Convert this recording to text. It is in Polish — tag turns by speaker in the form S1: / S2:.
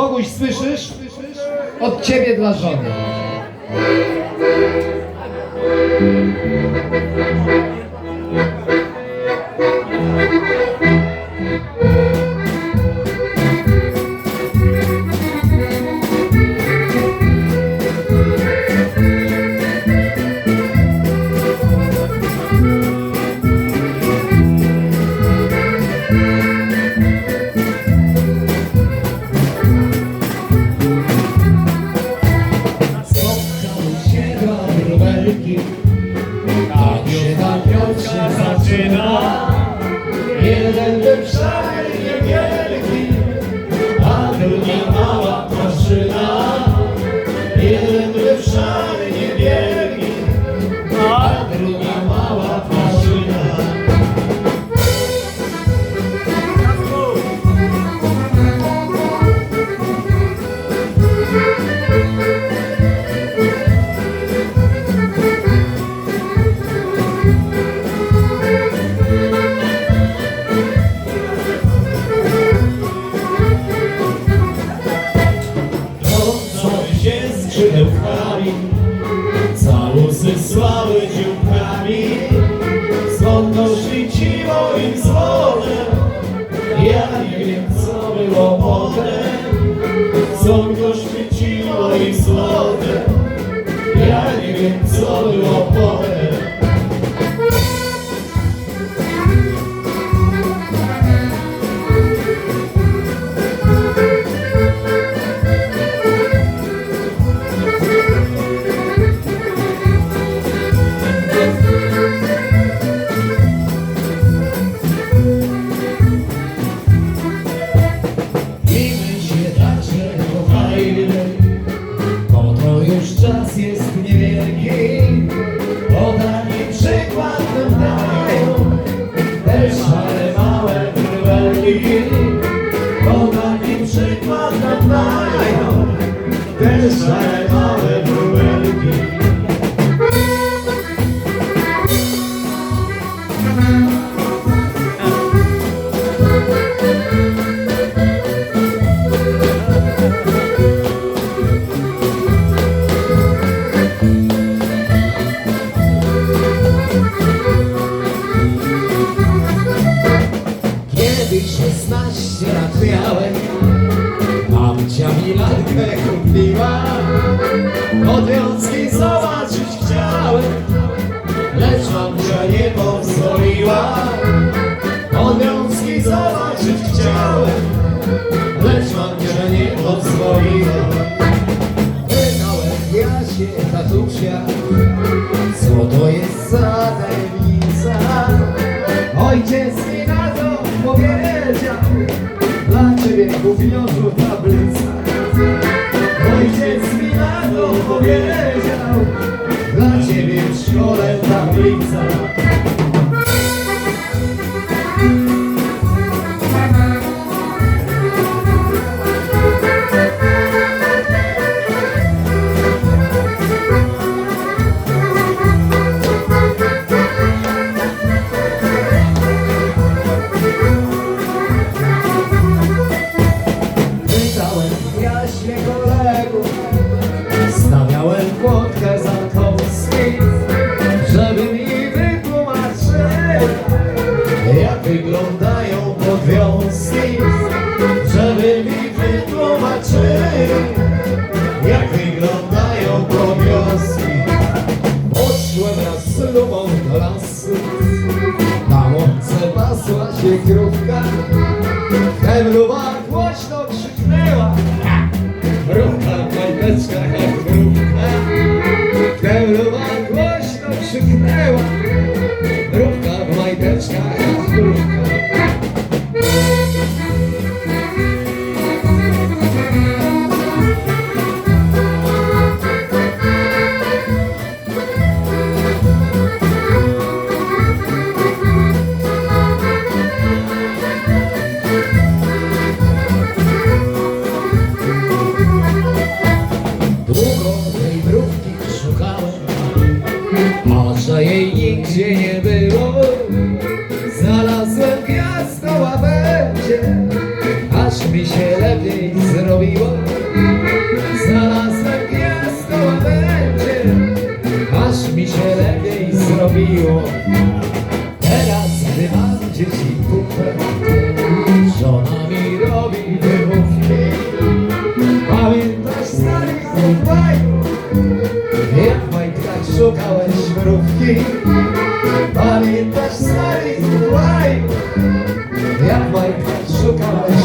S1: Boguś, słyszysz? Od ciebie dla żony. Wróbelki, tak się ta piosenka zaczyna. Jeden był szary, niewielki, a drugi skrzydełkami, całusy słały dziółkami, skąd to świeciło im ja nie wiem co było potem, 16 lat miałem Babcia mi lalkę kupiła. Zobaczyć chciałem, lecz mamcia nie pozwoliła. Pytałem ja się tatusia, co to jest za tajemnica? Ojciec mi na to powiedział, dla ciebie gówniarzu tablica. Ojciec mi na to powiedział, dla ciebie w szkole tablica. Długo tej mrówki szukałem, a że jej nigdzie nie było. Znalazłem gwiazdo łabędzie, aż mi się lepiej zrobiło. Znalazłem gwiazdo łabędzie, aż mi się lepiej zrobiło. Teraz gdy mam dzieci kupę, Ставиш руки, а теж старий лай, як майка шукала.